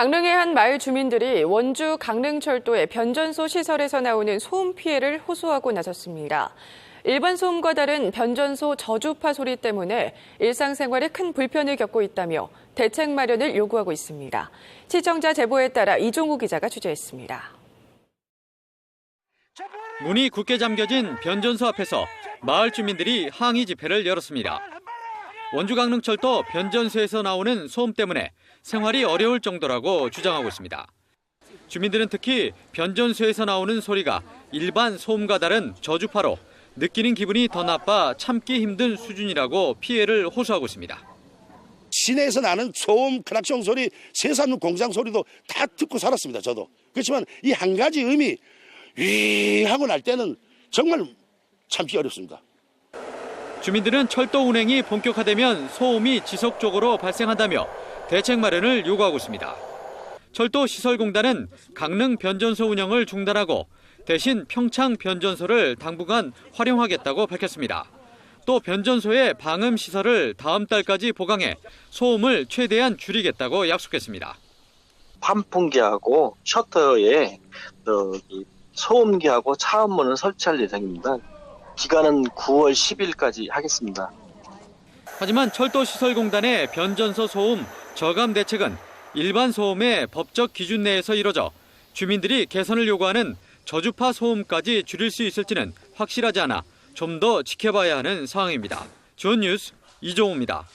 강릉의 한 마을 주민들이 원주 강릉철도의 변전소 시설에서 나오는 소음 피해를 호소하고 나섰습니다. 일반 소음과 다른 변전소 저주파 소리 때문에 일상생활에 큰 불편을 겪고 있다며 대책 마련을 요구하고 있습니다. 시청자 제보에 따라 이종우 기자가 취재했습니다. 문이 굳게 잠겨진 변전소 앞에서 마을 주민들이 항의 집회를 열었습니다. 원주 강릉철도 변전소에서 나오는 소음 때문에 생활이 어려울 정도라고 주장하고 있습니다. 주민들은 특히 변전소에서 나오는 소리가 일반 소음과 다른 저주파로 느끼는 기분이 더 나빠 참기 힘든 수준이라고 피해를 호소하고 있습니다. 시내에서 나는 소음, 크락션 소리, 생산 공장 소리도 다 듣고 살았습니다. 저도. 그렇지만 이 한 가지 음이 위 하고 날 때는 정말 참기 어렵습니다. 주민들은 철도 운행이 본격화되면 소음이 지속적으로 발생한다며 대책 마련을 요구하고 있습니다. 철도시설공단은 강릉 변전소 운영을 중단하고 대신 평창 변전소를 당분간 활용하겠다고 밝혔습니다. 또 변전소의 방음 시설을 다음 달까지 보강해 소음을 최대한 줄이겠다고 약속했습니다. 환풍기하고 셔터에 소음기하고 차음문을 설치할 예정입니다. 기간은 9월 10일까지 하겠습니다. 하지만 철도시설공단의 변전소 소음 저감 대책은 일반 소음의 법적 기준 내에서 이뤄져 주민들이 개선을 요구하는 저주파 소음까지 줄일 수 있을지는 확실하지 않아 좀 더 지켜봐야 하는 상황입니다. 좋은 뉴스 이종우입니다.